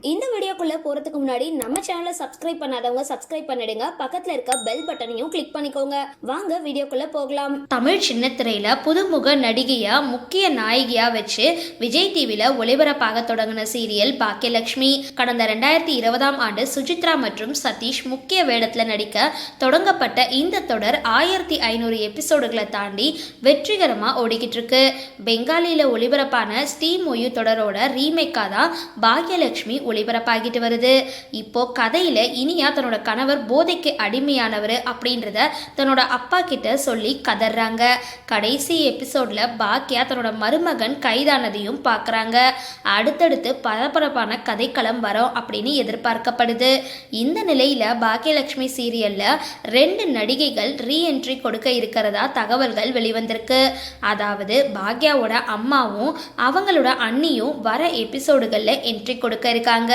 இந்த வீடியோக்குள்ளே போறதுக்கு முன்னாடி நம்ம சேனலை சப்ஸ்கிரைப் பண்ணாதவங்க சப்ஸ்கிரைப் பண்ணிடுங்க. பக்கத்துல இருக்க பெல் பட்டனையும் கிளிக் பண்ணிக்கோங்க. வாங்க வீடியோக்குள்ளே போகலாம். தமிழ் சின்னத்திரையில் புதுமுக நடிகையாக முக்கிய நாயகியாக வச்சு விஜய் டிவியில் ஒளிபரப்பாக தொடங்கின சீரியல் பாக்கியலட்சுமி. கடந்த ரெண்டாயிரத்தி இருபதாம் ஆண்டு சுஜித்ரா மற்றும் சதீஷ் முக்கிய வேடத்தில் நடிக்க தொடங்கப்பட்ட இந்த தொடர் ஆயிரத்தி ஐநூறு எபிசோடுகளை தாண்டி வெற்றிகரமாக ஓடிக்கிட்டு இருக்கு பெங்காலியில் ஒளிபரப்பான ஸ்ரீ மொயு தொடரோட ரீமேக்காக தான் பாக்யலட்சுமி ஆகிட்டு வருது. இப்போ கதையில இனியா தன்னோட கணவர் போதைக்கு அடிமையானவர் அப்படின்றத தன்னோட அப்பா கிட்ட சொல்லி கதறாங்க கடைசி எபிசோட்ல பாக்கியா தன்னோட மருமகன் கைதானதையும் பார்க்குறாங்க அடுத்தடுத்து பரபரப்பான கதைக்களம் வரும் அப்படின்னு எதிர்பார்க்கப்படுது. இந்த நிலையில பாக்கியலட்சுமி சீரியல்ல ரெண்டு நடிகைகள் ரீஎன்ட்ரி கொடுக்க இருக்கிறதா தகவல்கள் வெளிவந்திருக்கு. அதாவது பாக்யாவோட அம்மாவும் அவங்களோட அண்ணியும் வர எபிசோடுகளில் என்ட்ரி கொடுக்க இருக்காங்க.